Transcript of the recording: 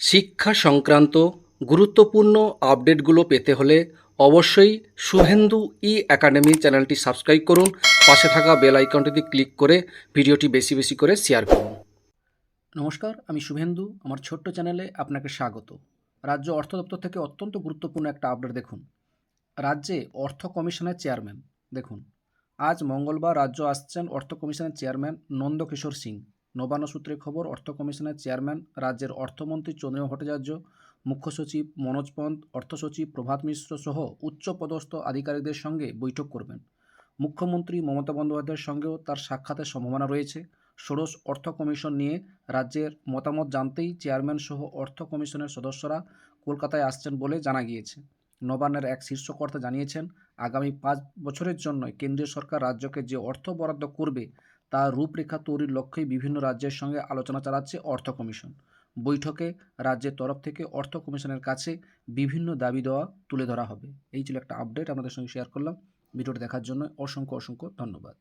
শিক্ষা সংক্রান্ত গুরুত্বপূর্ণ আপডেটগুলো পেতে হলে অবশ্যই শুভেন্দু ই একাডেমি চ্যানেলটি সাবস্ক্রাইব করুন। পাশে থাকা বেল আইকনটিতে ক্লিক করে ভিডিওটি বেশি বেশি করে শেয়ার করুন। নমস্কার, আমি শুভেন্দু। আমার ছোট্ট চ্যানেলে আপনাকে স্বাগত। রাজ্য অর্থ দপ্তর থেকে অত্যন্ত গুরুত্বপূর্ণ একটা আপডেট দেখুন। রাজ্যে অর্থ কমিশনের চেয়ারম্যান। দেখুন, আজ মঙ্গলবার রাজ্য আসছেন অর্থ কমিশনের চেয়ারম্যান নন্দকিশোর সিং। নবান্ন সূত্রে খবর, অর্থ কমিশনের চেয়ারম্যান রাজ্যের অর্থমন্ত্রী চন্দ্রিমা ভট্টাচার্য, মুখ্য সচিব মনোজ পন্ত অর্থ সচিব প্রভাত মিশ্র সহ উচ্চপদস্থ আধিকারিকদের সঙ্গে বৈঠক করবেন। মুখ্যমন্ত্রী মমতা বন্দ্যোপাধ্যায়ের সঙ্গেও তার সাক্ষাতের সম্ভাবনা রয়েছে। ষোড়শ অর্থ কমিশন নিয়ে রাজ্যের মতামত জানতেই চেয়ারম্যান সহ অর্থ কমিশনের সদস্যরা কলকাতায় আসছেন বলে জানা গিয়েছে। নবান্নের এক শীর্ষকর্তা জানিয়েছেন, আগামী পাঁচ বছরের জন্য কেন্দ্রীয় সরকার রাজ্যকে যে অর্থ বরাদ্দ করবে তার রূপরেখা তৈরির লক্ষ্যেই বিভিন্ন রাজ্যের সঙ্গে আলোচনা চালাচ্ছে অর্থ কমিশন। বৈঠকে রাজ্যের তরফ থেকে অর্থ কমিশনের কাছে বিভিন্ন দাবি দেওয়া তুলে ধরা হবে। এই ছিল একটা আপডেট, আপনাদের সঙ্গে শেয়ার করলাম। ভিডিওটি দেখার জন্য অসংখ্য অসংখ্য ধন্যবাদ।